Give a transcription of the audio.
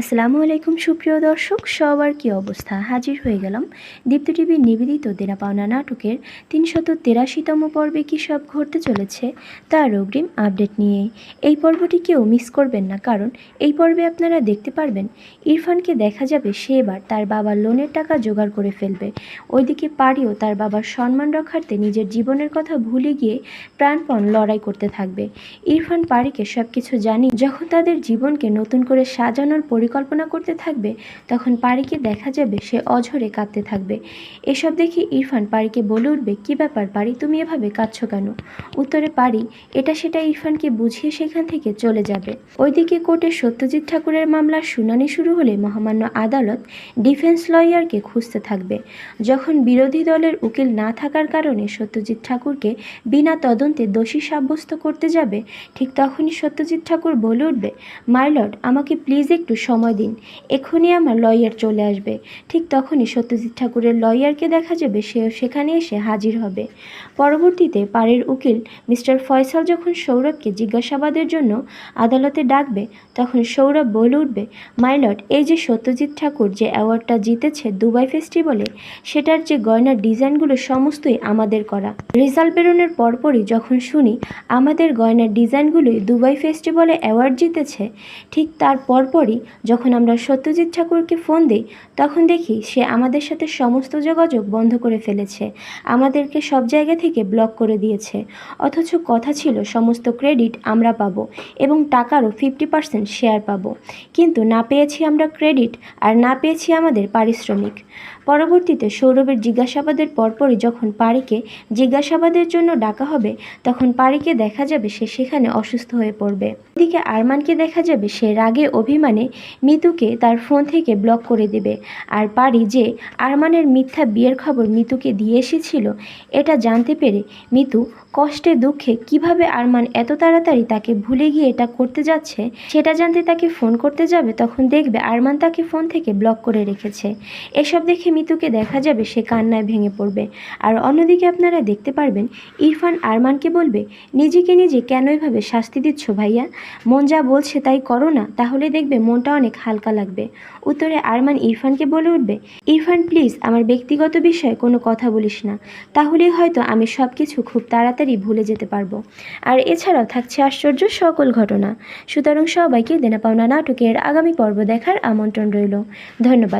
আসসালামু আলাইকুম সুপ্রিয় দর্শক, সবার কি অবস্থা? হাজির হয়ে গেলাম দীপ্ত টিভির নিবেদিত দেনা পাওনা নাটকের তিনশত তেরাশিতম পর্বে কী সব ঘটতে চলেছে তার অগ্রিম আপডেট নিয়ে। এই পর্বটি কেউ মিস করবেন না, কারণ এই পর্বে আপনারা দেখতে পারবেন ইরফানকে দেখা যাবে সে এবার তার বাবার লোনের টাকা জোগাড় করে ফেলবে। ওইদিকে পারিও তার বাবার সম্মান রক্ষার্থে নিজের জীবনের কথা ভুলে গিয়ে প্রাণপণ লড়াই করতে থাকবে। ইরফান পারিকে সব কিছু জানি যখন তাদের জীবনকে নতুন করে সাজানোর পরিকল্পনা করতে থাকবে, তখন পারিকে দেখা যাবে সে অঝরে কাঁদতে থাকবে। এসব দেখে ইরফান পারিকে বলে উঠবে, কী ব্যাপার পারি, তুমি এভাবে কাঁদছো কেন? উত্তরে পারি, এটা সেটা ইরফানকে বুঝিয়ে সেখান থেকে চলে যাবে। ওইদিকে কোর্টে সত্যজিৎ ঠাকুরের মামলার শুনানি শুরু হলে মহামান্য আদালত ডিফেন্স লয়ারকে খুঁজতে থাকবে। যখন বিরোধী দলের উকিল না থাকার কারণে সত্যজিৎ ঠাকুরকে বিনা তদন্তে দোষী সাব্যস্ত করতে যাবে, ঠিক তখনই সত্যজিৎ ঠাকুর বলে উঠবে মাইলর্ড আমাকে প্লিজ একটু সময় দিন। এক্ষুনি আমার লয়ার চলে আসবে। ঠিক তখনই সত্যজিৎ ঠাকুরের লয়ারকে দেখা যাবে, সেও সেখানে এসে হাজির হবে। পরবর্তীতে পাড়ের উকিল মিস্টার ফয়সাল যখন সৌরভকে জিজ্ঞাসাবাদের জন্য আদালতে ডাকবে, তখন সৌরভ বলে উঠবে মাইলট এই যে সত্যজিৎ ঠাকুর যে অ্যাওয়ার্ডটা জিতেছে দুবাই ফেস্টিভ্যালে, সেটার যে গয়নার ডিজাইনগুলো সমস্তই আমাদের করা। রেজাল্ট বেরোনোর পরপরই যখন শুনি আমাদের গয়নার ডিজাইনগুলোই দুবাই ফেস্টিভ্যালে অ্যাওয়ার্ড জিতেছে, ঠিক তার পরপরই যখন আমরা সত্যজিৎ ঠাকুরকে ফোন দিই, তখন দেখি সে আমাদের সাথে সমস্ত যোগাযোগ বন্ধ করে ফেলেছে। আমাদেরকে সব জায়গা থেকে ব্লক করে দিয়েছে। অথচ কথা ছিল, সমস্ত ক্রেডিট আমরা পাবো এবং টাকারও ফিফটি পার্সেন্ট শেয়ার পাবো। কিন্তু না পেয়েছি আমরা ক্রেডিট, আর না পেয়েছি আমাদের পারিশ্রমিক। পরবর্তীতে সৌরভের জিজ্ঞাসাবাদের পরপরই যখন পারিকে জিজ্ঞাসাবাদের জন্য ডাকা হবে, তখন পারিকে দেখা যাবে সে সেখানে অসুস্থ হয়ে পড়বে। এদিকে আরমানকে দেখা যাবে সে রাগে অভিমানে মিতুকে তার ফোন থেকে ব্লক করে দেবে। আর পারি যে আরমানের মিথ্যা বিয়ের খবর মিতুকে দিয়ে এসেছিল, এটা জানতে পেরে মিতু কষ্টে দুঃখে কীভাবে আরমান এত তাড়াতাড়ি তাকে ভুলে গিয়ে এটা করতে যাচ্ছে, সেটা জানতে তাকে ফোন করতে যাবে, তখন দেখবে আরমান তাকে ফোন থেকে ব্লক করে রেখেছে। এসব দেখে মিতুকে দেখা যাবে, সে কান্নায় ভেঙে পড়বে। আর অন্যদিকে আপনারা দেখতে পারবেন, ইরফান আরমানকে বলবে, নিজেকে নিজে কেন এভাবে শাস্তি দিচ্ছ ভাইয়া? মন যা বলছে তাই করো না, তাহলে দেখবে মনটা অনেক হালকা লাগবে। উত্তরে আরমান ইরফানকে বলে উঠবে, ইরফান প্লিজ আমার ব্যক্তিগত বিষয়ে কোনো কথা বলিস না। তাহলেই হয়তো আমি সব কিছু খুব তাড়াতাড়ি ভুলে যেতে পারব। আর এছাড়াও থাকছে আশ্চর্য সকল ঘটনা। সুতরাং সবাইকে দেনা পাওনা নাটকের আগামী পর্ব দেখার আমন্ত্রণ রইল। ধন্যবাদ।